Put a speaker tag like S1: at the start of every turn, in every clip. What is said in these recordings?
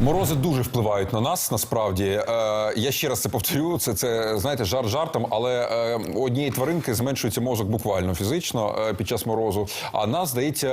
S1: Морози дуже впливають на нас. Насправді е, я ще раз це повторю. Це це знаєте, жарт жартом, але е, у однієї тваринки зменшується мозок буквально фізично е, під час морозу. А нас здається,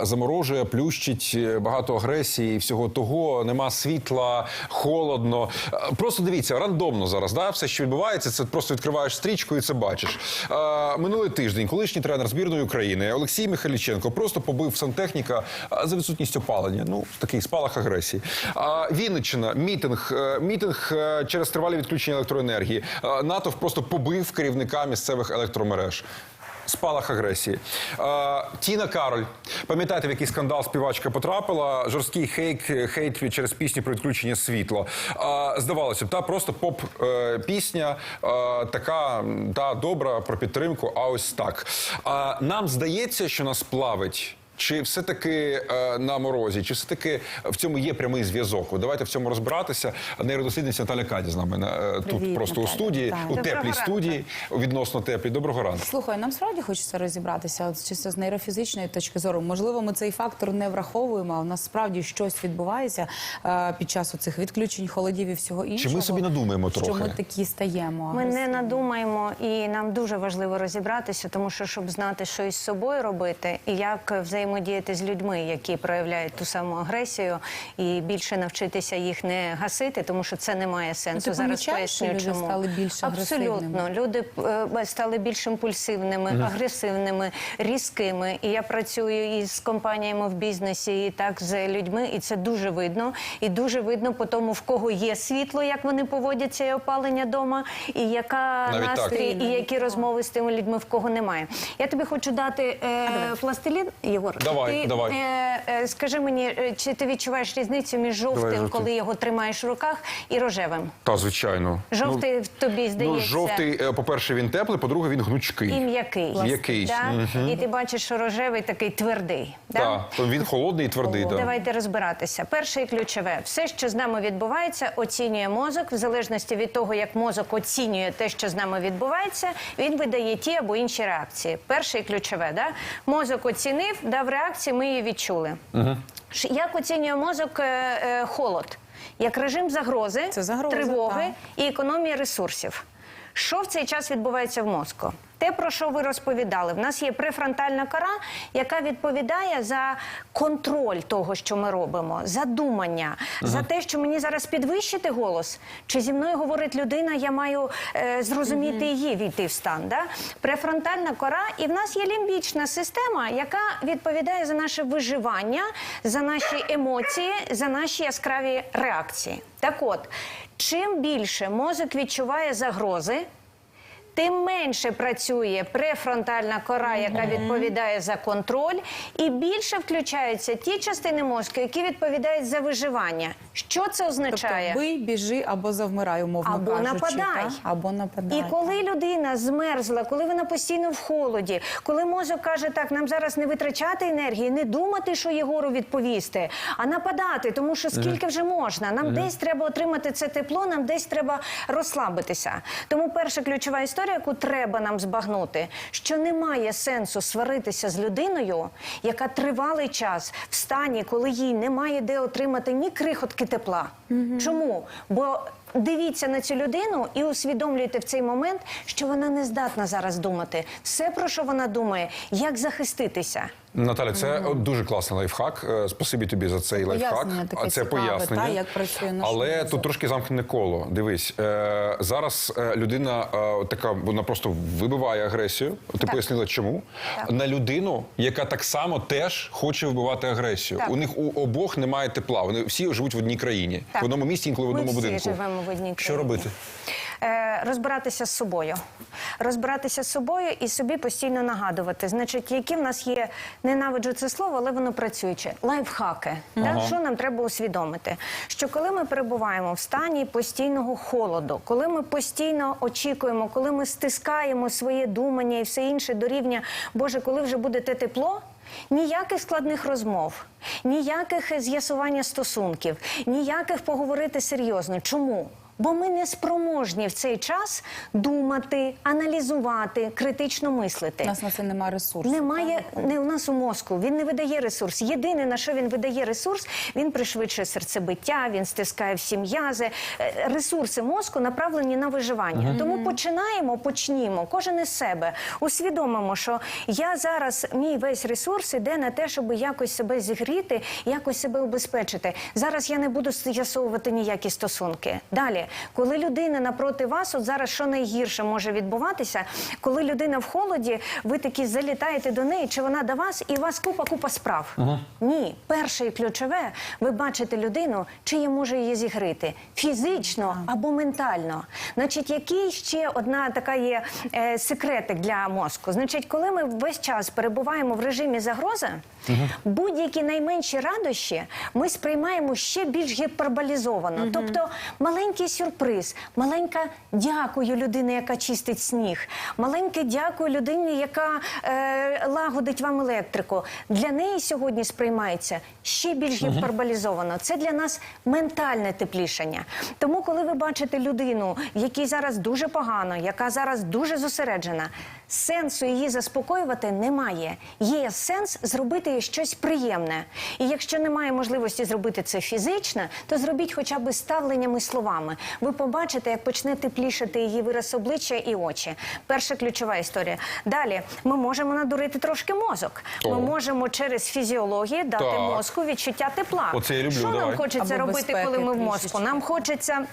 S1: е, заморожує, плющить е, багато агресії, всього того. Нема світла, холодно. Е, Просто дивіться, рандомно зараз. Да, все, що відбувається, це просто відкриваєш стрічку і це бачиш. Е, минулий тиждень колишній тренер збірної України Олексій Михайліченко просто побив сантехніка е, за відсутність опалення. Ну такий спалах агресії. Вінниччина, мітинг, е, мітинг е, через тривалі відключення електроенергії. Е, НАТО просто побив керівника місцевих електромереж. Спалах агресії. Тіна Кароль. Пам'ятаєте, в який скандал співачка потрапила? Жорсткий хейт, хейт через пісню про відключення світла. Здавалося б, та просто поп пісня, така та добра про підтримку. А ось так. Нам здається, що нас плавить. Чи все-таки е, на морозі, чи все-таки в цьому є прямий зв'язок? Давайте в цьому розбиратися. Нейродослідниця Наталя Каді з нами е, тут
S2: Привіт,
S1: просто у студії,
S2: Так.
S1: у
S3: Доброго
S1: теплій
S3: ранку.
S1: студії, відносно теплій. Доброго ранку.
S2: Слухай, нам справді хочеться розібратися от, чисто з нейрофізичної точки зору. Можливо, ми цей фактор не враховуємо, а в нас справді щось відбувається е, під час оцих відключень, холодів і всього іншого.
S1: ми собі надумаємо
S2: Що
S1: трохи?
S2: ми такі стаємо?
S3: Ми не надумаємо, і нам дуже важливо розібратися, тому що щоб знати, що із собою робити, і як взаємодіяти з людьми, які проявляють ту саму агресію, і більше навчитися їх не гасити, тому що це не має сенсу.
S2: ти
S3: Зараз
S2: помічаєш,
S3: поясню,
S2: люди
S3: чому
S2: стали більш
S3: абсолютно люди е, стали більш імпульсивними, агресивними, різкими. І я працюю із компаніями в бізнесі, і так з людьми, і це дуже видно. І дуже видно по тому, в кого є світло, як вони поводяться і опалення дома, і яка
S1: Навіть так.
S3: настрій, і які розмови з тими людьми, в кого немає. Я тобі хочу дати е, пластилін, Єгор.
S1: Давай,
S3: ти,
S1: давай.
S3: Е, е, скажи мені, е, чи ти відчуваєш різницю між жовтим,
S1: жовтий.
S3: коли його тримаєш в руках, і рожевим?
S1: Та звичайно.
S3: Жовтий тобі
S1: Ну,
S3: здається.
S1: ну жовтий, е, по-перше, він теплий, по-друге, він гнучкий.
S3: І м'який.
S1: М'який.
S3: Да? І ти бачиш, що рожевий такий твердий. Да?
S1: Так, то він холодний і твердий. Да.
S3: Давайте розбиратися. Перше і ключове: все, що з нами відбувається, оцінює мозок. В залежності від того, як мозок оцінює те, що з нами відбувається, він видає ті або інші реакції. Перше і ключове, да? мозок оцінив, дав реакцію, ми її відчули. Ш- Як оцінює мозок е, е, холод? Як режим загрози,
S2: Це загроза,
S3: тривоги і економія ресурсів. Що в цей час відбувається в мозку? Те, про що ви розповідали, в нас є префронтальна кора, яка відповідає за контроль того, що ми робимо, за думання, за те, що мені зараз підвищити голос, чи зі мною говорить людина, я маю е, зрозуміти її, війти в стан. Да? Префронтальна кора, і в нас є лімбічна система, яка відповідає за наше виживання, за наші емоції, за наші яскраві реакції. Так от, чим більше мозок відчуває загрози, тим менше працює префронтальна кора, яка відповідає за контроль, і більше включаються ті частини мозку, які відповідають за виживання. Що це означає?
S2: Тобто бий, біжи або завмирай, умовно
S3: Або
S2: кажучи.
S3: нападай.
S2: та? Або нападай.
S3: І коли людина змерзла, коли вона постійно в холоді, коли мозок каже, так, нам зараз не витрачати енергії, не думати, що Єгору відповісти, а нападати, тому що скільки вже можна. Нам десь треба отримати це тепло, нам десь треба розслабитися. Тому перша ключова історія, яку треба нам збагнути, що немає сенсу сваритися з людиною, яка тривалий час в стані, коли їй немає де отримати ні крихотки тепла. Чому? Бо Дивіться на цю людину і усвідомлюйте в цей момент, що вона не здатна зараз думати. Все, про що вона думає, як захиститися.
S1: Наталя, це дуже класний лайфхак. Е, Спасибі тобі за цей лайфхак. А це
S2: цікаве,
S1: пояснення.
S2: та, як працює наш
S1: Але
S2: мозок.
S1: тут трошки замкнене коло. Дивись, е, зараз е, людина е, така, вона просто вибиває агресію. Ти
S3: Так.
S1: пояснила, чому
S3: Так.
S1: на людину, яка так само теж хоче вбивати агресію.
S3: Так.
S1: У них у обох немає тепла. Вони всі живуть в одній країні,
S3: Так.
S1: в одному місті, інколи в
S3: Ми всі
S1: будинку.
S3: живемо в одній
S1: Що робити?
S3: Е, розбиратися з собою. Розбиратися з собою і собі постійно нагадувати. Значить, які в нас є, ненавиджу це слово, але воно працююче. Лайфхаки. Так? Що нам треба усвідомити? Що коли ми перебуваємо в стані постійного холоду, коли ми постійно очікуємо, коли ми стискаємо своє думання і все інше до рівня, Боже, коли вже буде те тепло, Ніяких складних розмов, ніяких з'ясування стосунків, ніяких поговорити серйозно. Чому? Бо ми не спроможні в цей час думати, аналізувати, критично мислити.
S2: У нас на це немає ресурсу.
S3: Немає не у нас у мозку. Він не видає ресурс. Єдине на що він видає ресурс, він пришвидшує серцебиття, він стискає всі м'язи. Е, Ресурси мозку направлені на виживання. Тому починаємо, почнімо. Кожен із себе усвідомимо, що я зараз мій весь ресурс іде на те, щоб якось себе зігріти, якось себе убезпечити. Зараз я не буду з'ясовувати ніякі стосунки. Далі, коли людина напроти вас, от зараз що найгірше може відбуватися, коли людина в холоді, ви такі залітаєте до неї, чи вона до вас, і у вас купа купа справ. Ні, перше і ключове, ви бачите людину, чи я можу її зігрити фізично або ментально. Значить, який ще одна така є е, секретик для мозку? Значить, коли ми весь час перебуваємо в режимі загрози, будь-які найменші радощі ми сприймаємо ще більш гіперболізовано. Тобто маленький сюрприз, маленька дякую людині, яка чистить сніг, маленьке дякую людині, яка е, лагодить вам електрику. Для неї сьогодні сприймається ще більш гіперболізовано. Це для нас ментальне теплішання. Тому, коли ви бачите людину, якій зараз дуже погано, яка зараз дуже зосереджена, сенсу її заспокоювати немає. Є сенс зробити їй щось приємне. І якщо немає можливості зробити це фізично, то зробіть хоча б ставленнями словами. Ви побачите, як почне теплішати її вираз обличчя і очі. Перша ключова історія. Далі ми можемо надурити трошки мозок. Ми
S1: О.
S3: можемо через фізіологію дати
S1: Так.
S3: мозку відчуття тепла.
S1: Оце я люблю,
S3: Що нам хочеться
S2: Або
S3: робити, коли ми в мозку? Нам хочеться.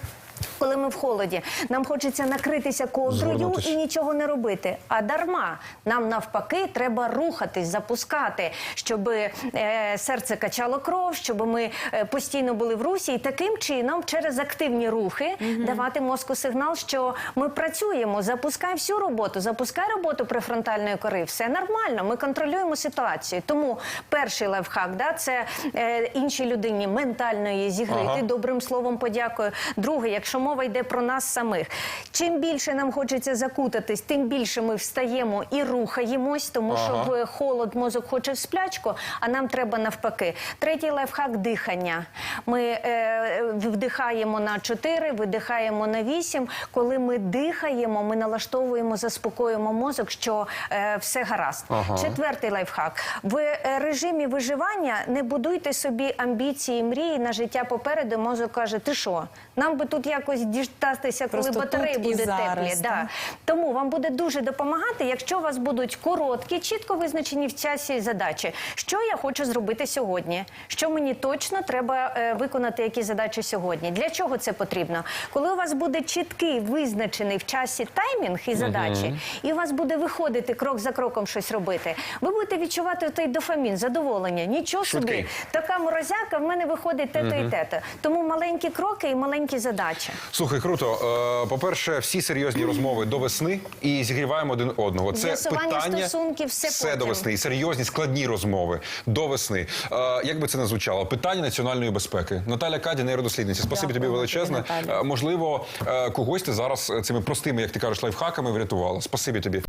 S3: Коли ми в холоді, нам хочеться накритися ковдрою і нічого не робити. А дарма нам навпаки треба рухатись, запускати, щоб е, серце качало кров, щоб ми е, постійно були в русі, і таким чином, через активні рухи, давати мозку сигнал, що ми працюємо. Запускай всю роботу, запускай роботу префронтальної кори. Все нормально. Ми контролюємо ситуацію. Тому перший лайфхак, да, це е, іншій людині ментально її зігрити,
S1: Ага.
S3: добрим словом подякую. Друге, якщо мова йде про нас самих, чим більше нам хочеться закутатись, тим більше ми встаємо і рухаємось, тому що
S1: Ага.
S3: в холод мозок хоче в сплячку, а нам треба навпаки. Третій лайфхак дихання. Ми е, вдихаємо на 4, видихаємо на 8. Коли ми дихаємо, ми налаштовуємо, заспокоюємо мозок, що е, все гаразд.
S1: Ага.
S3: Четвертий лайфхак. В е, режимі виживання не будуйте собі амбіції, мрії на життя попереду. Мозок каже, ти що? Нам би тут якось діждатися, коли
S2: Просто
S3: батареї
S2: тут і
S3: буде
S2: зараз,
S3: теплі. Да.
S2: так?
S3: Тому вам буде дуже допомагати, якщо у вас будуть короткі, чітко визначені в часі задачі. Що я хочу зробити сьогодні? Що мені точно треба е, виконати які задачі сьогодні? Для чого це потрібно? Коли у вас буде чіткий визначений в часі таймінг і задачі, і у вас буде виходити крок за кроком щось робити, ви будете відчувати той дофамін, задоволення. Нічого собі, така морозяка, в мене виходить те-то і те-то. Тому маленькі кроки і маленькі задачі.
S1: Слухай, круто. Е, По-перше, всі серйозні розмови до весни і зігріваємо один одного. Це
S3: З'ясування
S1: питання
S3: стосунків, все потім.
S1: до весни. І серйозні складні розмови до весни. Е, Як би це не звучало? Питання національної безпеки. Наталя Каді, нейродослідниця. Спасибі тобі величезне. Е, Можливо, когось ти зараз цими простими, як ти кажеш, лайфхаками врятувала. Спасибі тобі.